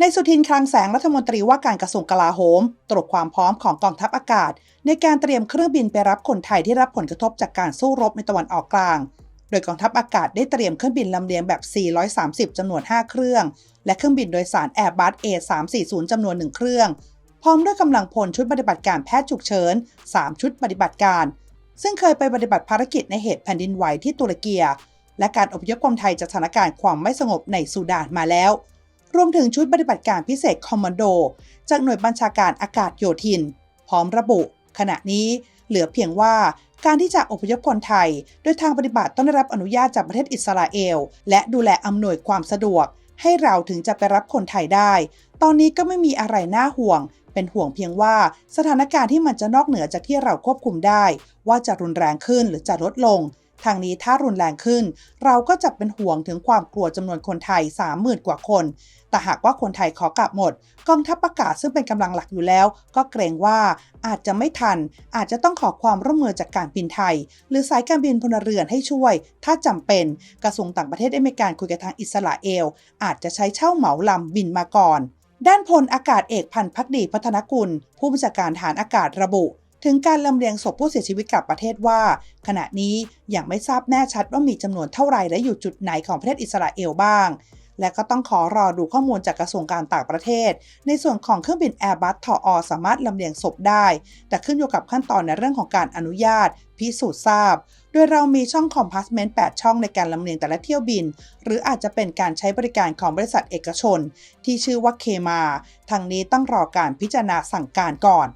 ในสุทินคลังแสงรัฐมนตรีว่าการกระทรวงกลาโหม ตรวจความพร้อมของกองทัพอากาศ ในการเตรียมเครื่องบินไปรับคนไทยที่รับผลกระทบจากการสู้รบในตะวันออกกลาง โดยกองทัพอากาศได้เตรียมเครื่องบินลำเลียงแบบ 430 จำนวน 5 เครื่อง และเครื่องบินโดยสาร Airbus A340 จำนวน 1 เครื่อง พร้อมด้วยกำลังพลชุดปฏิบัติการแพทย์ฉุกเฉิน 3 ชุดปฏิบัติการ ซึ่งเคยไปปฏิบัติภารกิจในเหตุแผ่นดินไหวที่ตุรกีและการอพยพคนไทยจากสถานการณ์ความไม่สงบในสุดานมาแล้ว รวมถึงชุดปฏิบัติการพิเศษคอมมานโด จากหน่วยบัญชาการอากาศโยธิน พร้อมระบุ ขณะนี้เหลือเพียงว่าการที่จะอพยพคนไทย โดยทางปฏิบัติต้องได้รับอนุญาตจากประเทศอิสราเอล และดูแลอำนวยความสะดวก ให้เราถึงจะไปรับคนไทยได้ ตอนนี้ก็ไม่มีอะไรน่าห่วง เป็นห่วงเพียงว่าสถานการณ์ที่มันจะนอกเหนือจากที่เราควบคุมได้ ว่าจะรุนแรงขึ้นหรือจะลดลง ทางนี้ถ้ารุนแรงขึ้น เราก็จะเป็นห่วงถึงความกลัวจำนวนคนไทย 30,000 กว่าคน แต่หากว่าคนไทยขอกลับหมด กองทัพประกาศซึ่งเป็นกำลังหลักอยู่แล้ว ก็เกรงว่าอาจจะไม่ทัน อาจจะต้องขอความร่วมมือจากการบินไทย หรือสายการบินพลเรือนให้ช่วย ถ้าจำเป็นกระทรวงต่างประเทศได้มีการคุยกับทางอิสราเอล อาจจะใช้เช่าเหมาลำบินมาก่อน ด้านพลอากาศเอกพันพักดีพัฒนกุล ผู้บัญชาการฐานอากาศระบุ ถึงการลำเลียงศพผู้เสียชีวิตกลับประเทศว่า ขณะนี้ยังไม่ทราบแน่ชัดว่ามีจำนวนเท่าไรและอยู่จุดไหนของประเทศอิสราเอลบ้าง และก็ต้องขอรอดูข้อมูลจากกระทรวงการต่างประเทศ ในส่วนของเครื่องบิน Airbus ทออสามารถลำเลียงศพได้ แต่ขึ้นอยู่กับขั้นตอนในเรื่องของการอนุญาต พิสูจน์ทราบ โดยเรามีช่องคอมพาสเมนต์8ช่องในการลำเลียงแต่ละเที่ยวบิน หรืออาจจะเป็นการใช้บริการของบริษัทเอกชน ที่ชื่อว่าเคมาทางนี้ต้องรอการพิจารณาสั่งการก่อน